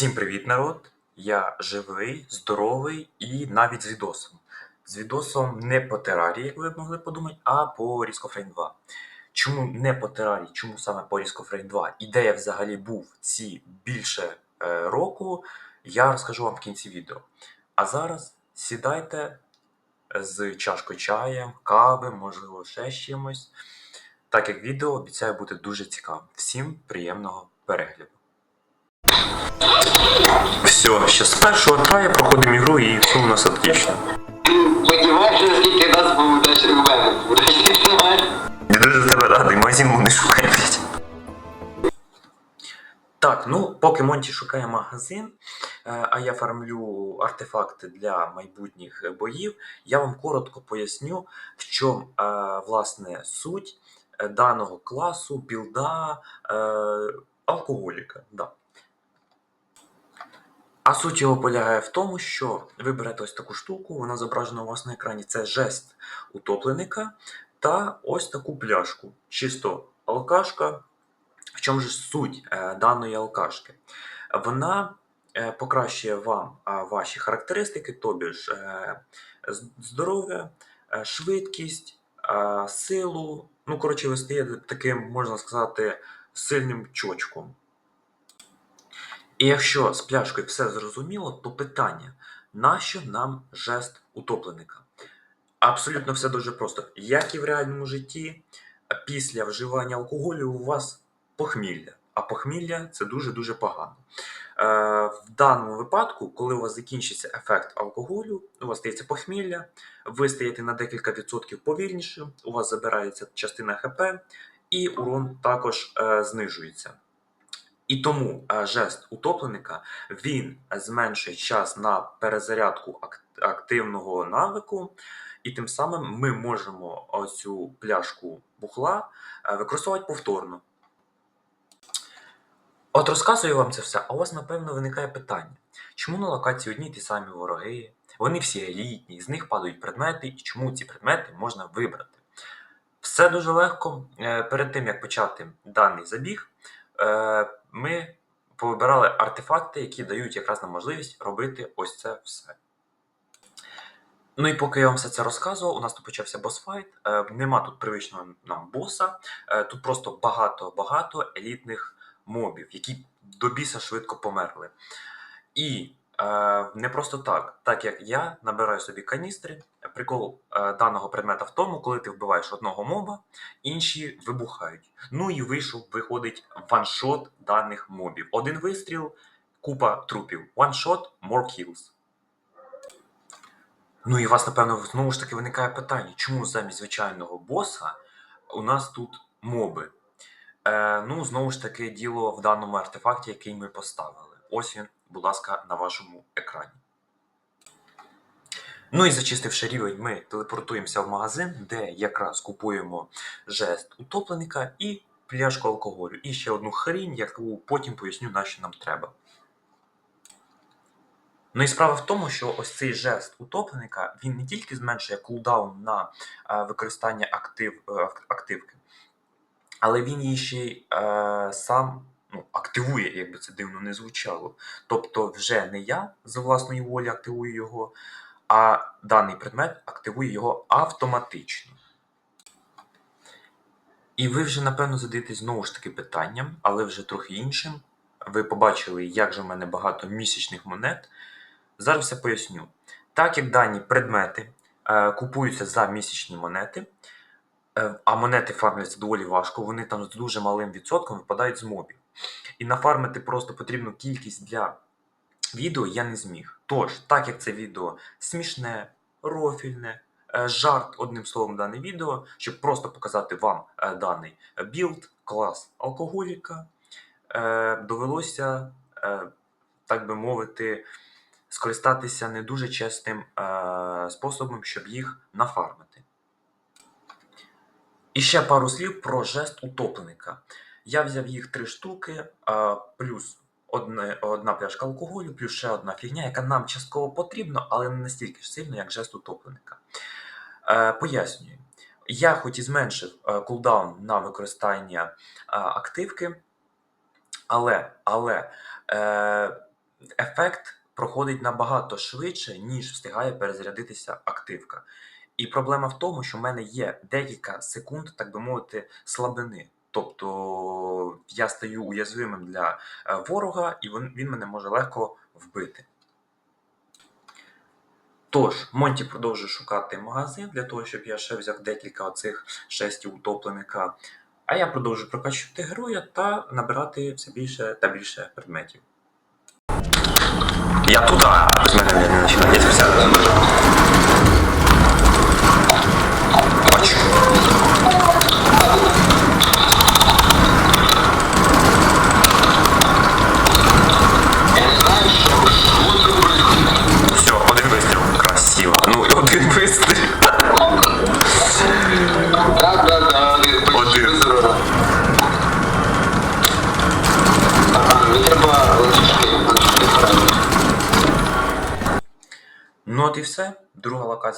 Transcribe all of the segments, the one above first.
Всім привіт, народ! Я живий, здоровий і навіть з відосом. З відосом не по терарії, як ви могли подумати, а по Ріскофрейн 2. Чому не по терарії, чому саме по Ріскофрейн 2? І де я взагалі був ці більше е, року, я розкажу вам в кінці відео. А зараз сідайте з чашкою чая, кави, можливо, ще з чимось. Так як відео обіцяє бути дуже цікавим. Всім приємного перегляду. Все, ще з першого трая проходимо ігру і все у нас отлично. Сподіваюся, скільки нас буде ще в мене буде. Я дуже за тебе радий, магазин не шукає блядь. Так, ну, поки Монті шукає магазин, е, а я фармлю артефакти для майбутніх боїв, я вам коротко поясню, в чому е, власне суть е, даного класу, білда, алкоголіка. Да. А суть його полягає в тому, що ви берете ось таку штуку, вона зображена у вас на екрані. Це жест утопленика та ось таку пляшку. Чисто алкашка. В чому ж суть е, даної алкашки? Вона е, покращує вам ваші характеристики, тобі ж е, здоров'я, швидкість, силу. Ну, коротше, ви стаєте таким, можна сказати, сильним чочком. І якщо з пляшкою все зрозуміло, то питання: нащо нам жест утопленика? Абсолютно все дуже просто. Як і в реальному житті, після вживання алкоголю у вас похмілля. А похмілля це дуже-дуже погано. Е, в даному випадку, коли у вас закінчиться ефект алкоголю, у вас стається похмілля, ви стаєте на декілька відсотків повільнішим, у вас забирається частина ХП, і урон також е, знижується. І тому е, жест утопленика він зменшує час на перезарядку активного навику, і тим самим ми можемо цю пляшку бухла е, використовувати повторно. От розказую вам це все, а у вас напевно виникає питання: чому на локації одні ті самі вороги? Вони всі елітні, з них падають предмети, і чому ці предмети можна вибрати? Все дуже легко. Е, Перед тим як почати даний забіг, ми повибирали артефакти, які дають якраз нам можливість робити ось це все. Ну і поки я вам все це розказував, у нас тут почався босфайт. Е, Нема тут привичного нам боса. Е, Тут просто багато-багато елітних мобів, які до біса швидко померли. І е, не просто так, так як я набираю собі каністри, прикол е, даного предмета в тому, коли ти вбиваєш одного моба, інші вибухають. Ну і вийшов, виходить ваншот даних мобів. Один вистріл, купа трупів. Shot, more kills. Ну і вас, напевно, знову ж таки виникає питання, чому замість звичайного боса у нас тут моби? Е, ну, знову ж таки, діло в даному артефакті, який ми поставили. Ось він, будь ласка, на вашому екрані. Ну і зачистивши рівень, ми телепортуємося в магазин, де якраз купуємо жест утопленика і пляшку алкоголю. І ще одну хрінь, яку потім поясню, на що нам треба. Ну і справа в тому, що ось цей жест утопленика він не тільки зменшує кулдаун на е, використання актив, е, активки, але він її ще й е, сам ну, активує, як би це дивно не звучало. Тобто, вже не я за власної волі активую його, а даний предмет активує його автоматично. І ви вже, напевно, задаєтесь знову ж таки питанням, але вже трохи іншим. Ви побачили, як же в мене багато місячних монет. Зараз все поясню. Так як дані предмети е, купуються за місячні монети, е, а монети фармляться доволі важко, вони там з дуже малим відсотком випадають з мобів. І нафармити просто потрібну кількість для відео я не зміг. Тож, так як це відео смішне, рофільне, е, жарт, одним словом, дане відео, щоб просто показати вам е, даний білд, клас алкоголіка, е, довелося, е, так би мовити, скористатися не дуже чесним е, способом, щоб їх нафармити. І ще пару слів про жест утопленика. Я взяв їх три штуки, плюс одне, одна пляшка алкоголю, плюс ще одна фігня, яка нам частково потрібна, але не настільки ж сильно, як жест утопленика. Е, пояснюю. Я хоч і зменшив е, кулдаун на використання е, активки, але, але е, ефект проходить набагато швидше, ніж встигає перезарядитися активка. І проблема в тому, що в мене є декілька секунд, так би мовити, слабини. Тобто я стаю уязвимим для е, ворога, і він, мене може легко вбити. Тож, Монті продовжує шукати магазин для того, щоб я ще взяв декілька оцих шестів утопленика. А я продовжую прокачувати героя та набирати все більше та більше предметів. Я тут, а з мене не починається.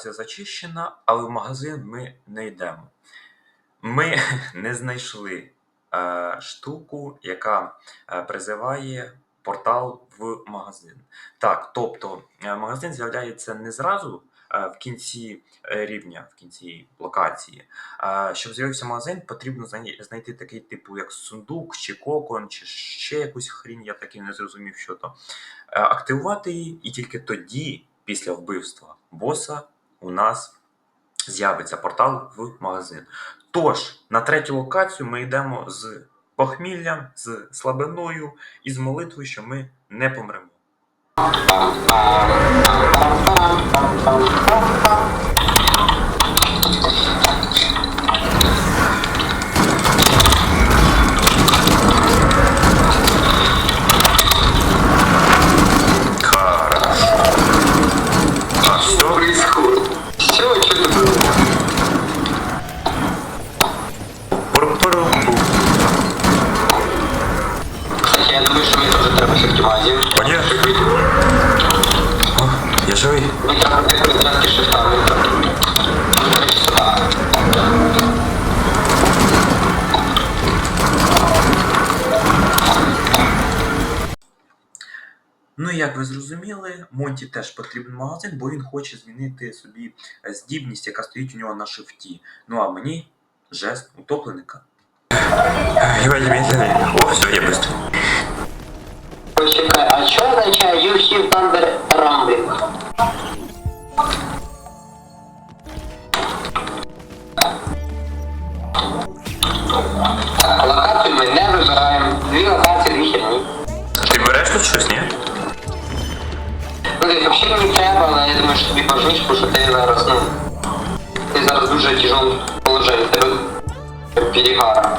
Локація зачищена, але в магазин ми не йдемо. Ми не знайшли е, штуку, яка е, призиває портал в магазин. Так, тобто е, магазин з'являється не зразу е, в кінці рівня, в кінці локації. Щоб з'явився магазин, потрібно знайти такий типу, як сундук, чи кокон, чи ще якусь хрінь, я так і не зрозумів, що то. Активувати її, і тільки тоді, після вбивства боса, у нас з'явиться портал в магазин. Тож, на третю локацію ми йдемо з похміллям, з слабиною і з молитвою, що ми не помремо. Хорошо. А Что все? происходит? Все, что это было? Пурпурупу. Кстати, я думаю, що мені теж треба все-таки магазин. Понятно. О, я живий. Мені треба десь перезарядки шифта, мені треба. Ну, короче, сюди. Ну, і як ви зрозуміли, теж потрібен магазин, бо він хоче змінити собі е, здібність, яка стоїть у нього на шифті. Ну а мені жест утопленика. О, все, я быстро. Почекай, а що означає You Hear Thunder Rumbling? Локацію ми не вибираємо. Дві локації, дві херні. Ти береш тут щось, ні? Ну, не взагалі мені треба, але я думаю, що тобі важніше, бо що ти зараз, ну, ти зараз дуже тяжом положенні, тебе перегара.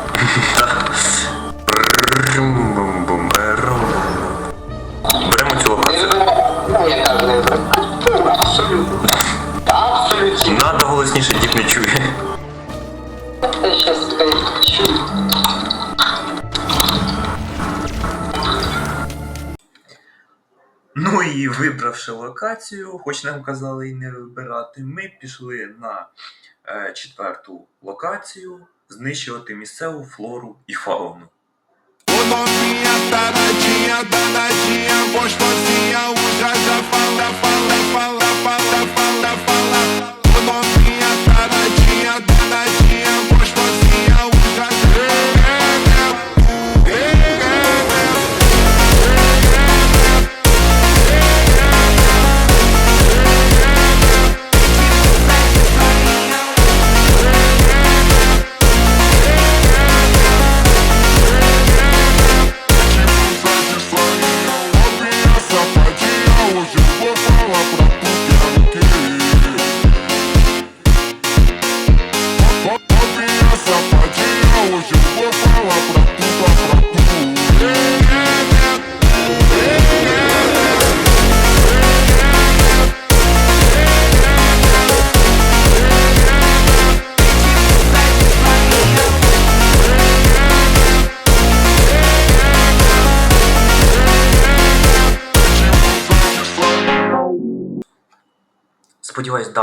Локацію, хоч нам казали і не вибирати, ми пішли на е, четверту локацію знищувати місцеву флору і фауну. Fala, fala, fala, fala, fala,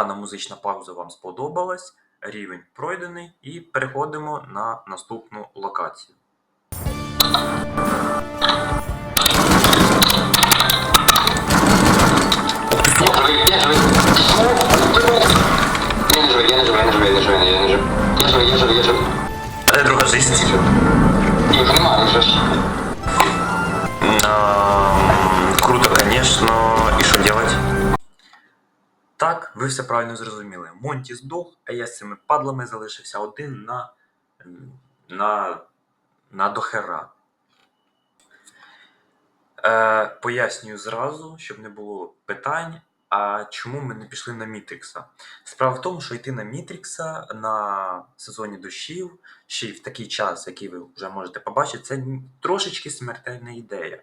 Дана музична пауза вам сподобалась, рівень пройдений, і переходимо на наступну локацію. А де друга жизнь? Їх немає вже. Круто, звісно. Так, ви все правильно зрозуміли. Монті здох, а я з цими падлами залишився один на. на. на дохера. Е, пояснюю зразу, щоб не було питань. А чому ми не пішли на Мітрікса? Справа в тому, що йти на Мітрікса на сезоні дощів, ще й в такий час, який ви вже можете побачити, це трошечки смертельна ідея.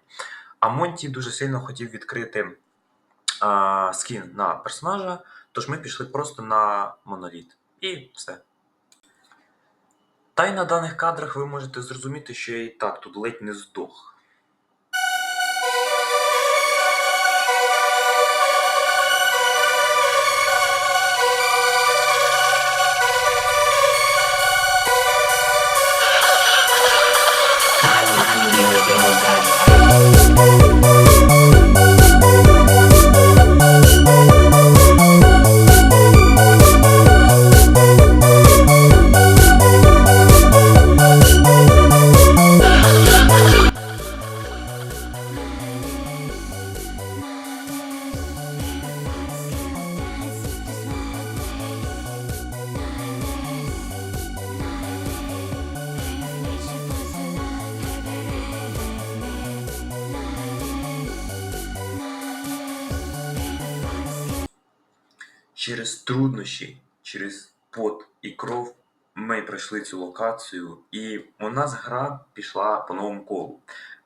А Монті дуже сильно хотів відкрити а, скін на персонажа, тож ми пішли просто на моноліт. І все. Та й на даних кадрах ви можете зрозуміти, що я і так тут ледь не здох. Через через пот і кров ми пройшли цю локацію, і у нас гра пішла по новому колу.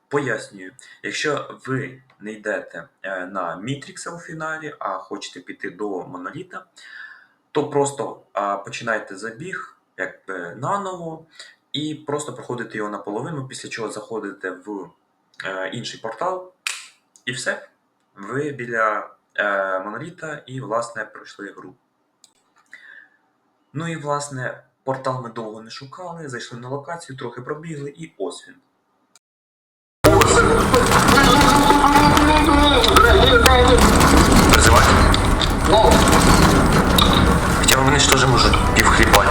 Пояснюю, якщо ви не йдете е, на Мітрікса у фіналі, а хочете піти до Моноліта, то просто починайте забіг якби наново і просто проходите його наполовину, після чого заходите в е, інший портал, і все. Ви біля е, моноліта і, власне, пройшли гру. Ну і, власне, портал ми довго не шукали, зайшли на локацію, трохи пробігли, і ось він. Призивати? Ну, Хоча вони ж теж можуть пів хліба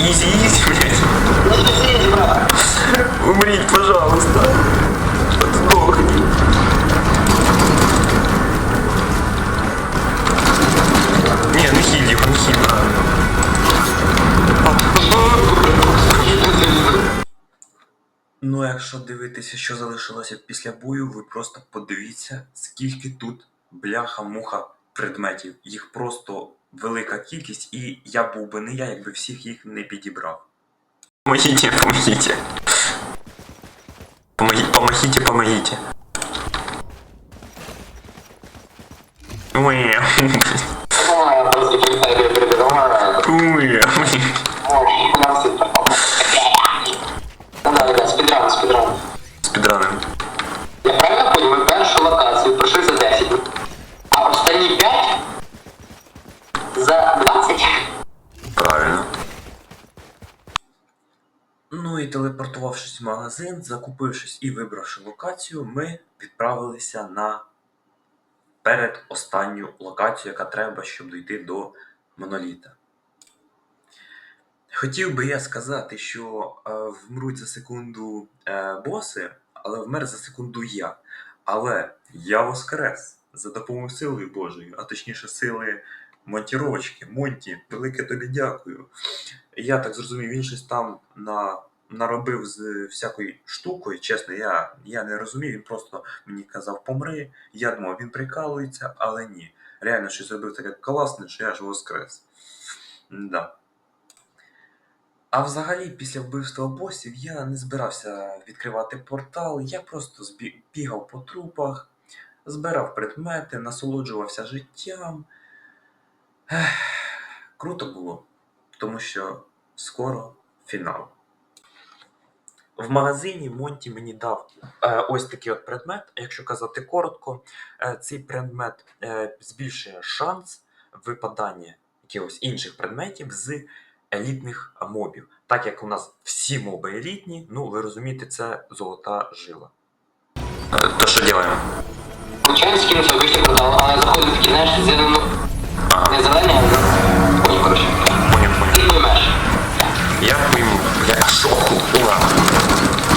изи, блядь. Умрите, пожалуйста. Сдохни. Не, не хиль его, не хиль, брат. Ну, якщо дивитися, що залишилося після бою, ви просто подивіться, скільки тут бляха-муха предметів. Їх просто велика кількість, і я був би не я, якби всіх їх не підібрав. Помогите, помогите. Помогите, помогите, помогите. Ой, Давай, просто кілька я і телепортувавшись в магазин, закупившись і вибравши локацію, ми відправилися на передостанню локацію, яка треба, щоб дійти до моноліта. Хотів би я сказати, що е, вмруть за секунду е, боси, але вмер за секунду я. Але я воскрес за допомогою сили Божої, а точніше сили монтіровочки. Монті, велике тобі дякую. Я так зрозумів, він щось там на, наробив з всякою штукою. Чесно, я, я не розумів, він просто мені казав помри. Я думав, він прикалується, але ні. Реально щось зробив таке класне, що я аж воскрес. Да. А взагалі, після вбивства босів я не збирався відкривати портал, я просто бігав по трупах, збирав предмети, насолоджувався життям. Ех, круто було, тому що скоро фінал. В магазині Монті мені дав е, ось такий от предмет. Якщо казати коротко, е, цей предмет е, збільшує шанс випадання якихось інших предметів з елітних мобів. Так як у нас всі моби елітні, ну ви розумієте, це золота жила. То що робимо? Включаємо скинути обичний портал, але заходить в кінець зелену. Не зелені,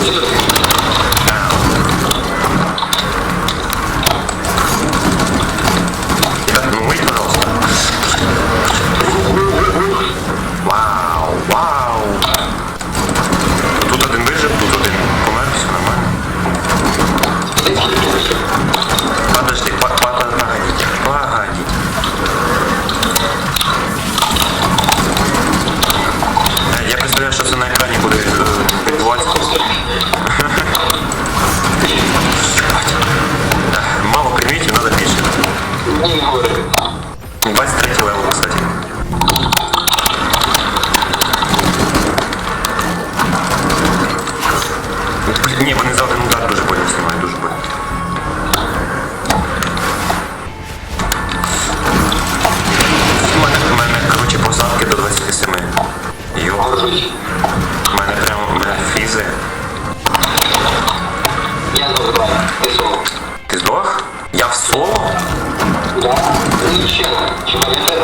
Так, ще не.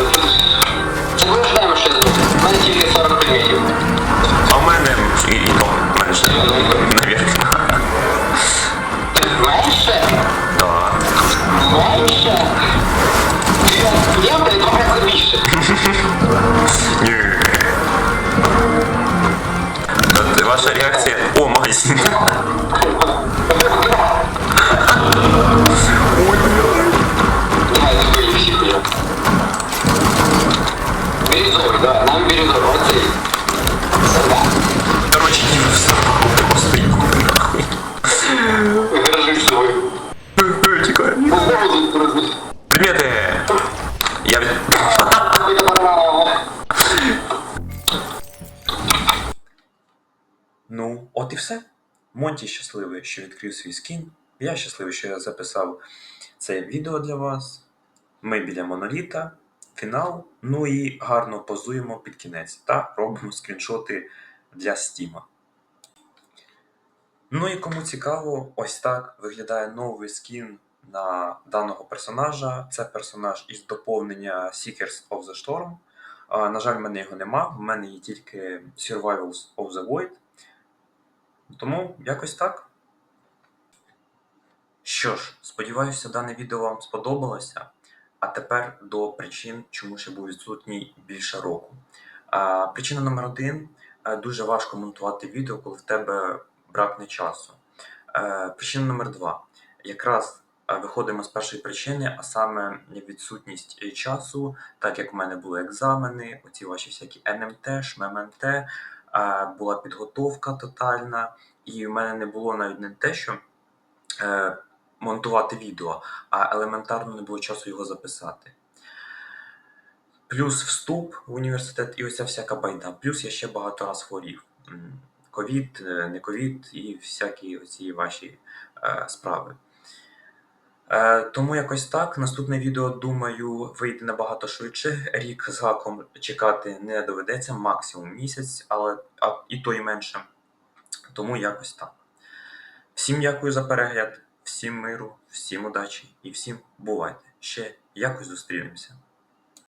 Монті щасливий, що відкрив свій скін. Я щасливий, що я записав це відео для вас. Ми біля моноліта, фінал. Ну і гарно позуємо під кінець та робимо скріншоти для Стіма. Ну і кому цікаво, ось так виглядає новий скін на даного персонажа. Це персонаж із доповнення Seekers of the Storm. На жаль, в мене його нема. В мене є тільки Survivals of the Void. Тому якось так. Що ж, сподіваюся, дане відео вам сподобалося. А тепер до причин, чому ще був відсутній більше року. А, причина номер один е, дуже важко монтувати відео, коли в тебе бракне часу. Е, причина номер два. Якраз е, виходимо з першої причини, а саме відсутність часу, так як у мене були екзамени, оці ваші всякі НМТ, ШММТ, була підготовка тотальна, і в мене не було навіть не те, що е, монтувати відео, а елементарно не було часу його записати. Плюс вступ в університет і оця всяка байда. Плюс я ще багато раз хворів. Ковід, е, не ковід і всякі оці ваші е, справи. Е, тому якось так. Наступне відео, думаю, вийде набагато швидше. Рік з гаком чекати не доведеться, максимум місяць, але а, і то і менше. Тому якось так. Всім дякую за перегляд, всім миру, всім удачі і всім бувайте. Ще якось зустрінемося.